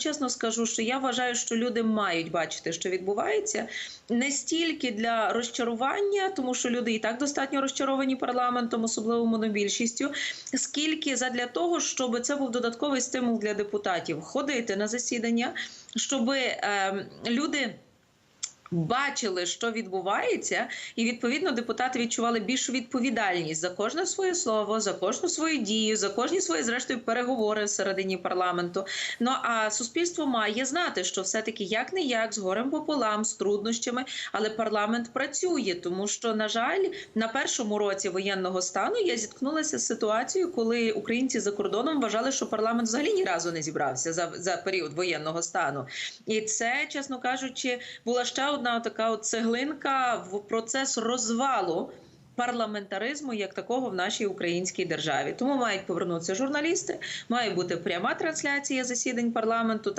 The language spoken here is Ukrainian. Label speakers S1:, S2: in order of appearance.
S1: чесно скажу, що я вважаю, що люди мають бачити, що відбувається не стільки для розчарування, тому що люди і так достатньо розчаровані парламентом, особливо монобільшістю, скільки задля того, щоб це був додатковий стимул для депутатів ходити на засідання, щоб е, люди. Бачили, що відбувається, і відповідно депутати відчували більшу відповідальність за кожне своє слово, за кожну свою дію, за кожні свої зрештою переговори всередині парламенту. Ну а суспільство має знати, що все-таки як не як з горем пополам, з труднощами, але парламент працює, тому що на жаль, на першому році воєнного стану я зіткнулася з ситуацією, коли українці за кордоном вважали, що парламент взагалі ні разу не зібрався за, за період воєнного стану, і це, чесно кажучи, була ще одна така от цеглинка в процес розвалу. Парламентаризму як такого в нашій українській державі тому мають повернутися журналісти, має бути пряма трансляція засідань парламенту.